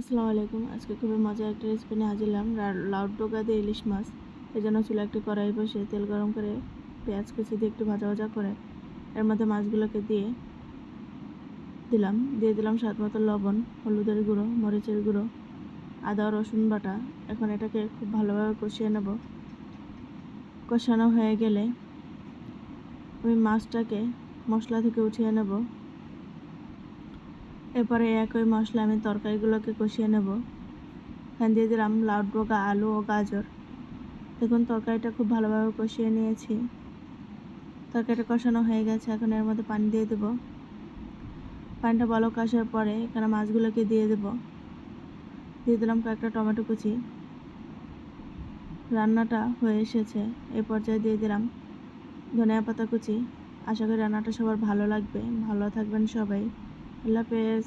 আসসালামু আলাইকুম। আজকে খুবই মজার একটা রেসিপি নিয়ে হাজিরলাম লাউড ডোকা দিয়ে ইলিশ মাছ। এই জন্য চুলা একটি কড়াই বসে তেল গরম করে পেঁয়াজ কুচি দিয়ে একটু ভাজা ভাজা করে এর মধ্যে মাছগুলোকে দিয়ে দিলাম। দিয়ে দিলাম স্বাদ মতো লবণ, হলুদের গুঁড়ো, মরিচের গুঁড়ো, আদা, রসুন বাটা। এখন এটাকে খুব ভালোভাবে কষিয়ে নেব। কষানো হয়ে গেলে আমি মাছটাকে মশলা থেকে উঠিয়ে নেব। এরপরে একই মশলা আমি তরকারিগুলোকে কষিয়ে নেব। এখানে দিয়ে দিলাম লাউড বোকা আলু ও গাজর। দেখুন, তরকারিটা খুব ভালোভাবে কষিয়ে নিয়েছি। তরকারিটা কষানো হয়ে গেছে, এখন এর মধ্যে পানি দিয়ে দেবো। পানিটা বলক আসার পরে এখানে মাছগুলোকে দিয়ে দেব। দিয়ে দিলাম কয়েকটা টমেটো কুচি। রান্নাটা হয়ে এসেছে। এই পর্যায়ে দিয়ে দিলাম ধনিয়া পাতা কুচি। আশা করি রান্নাটা সবার ভালো লাগবে। ভালো থাকবেন সবাই। আল্লাহ হাফেজ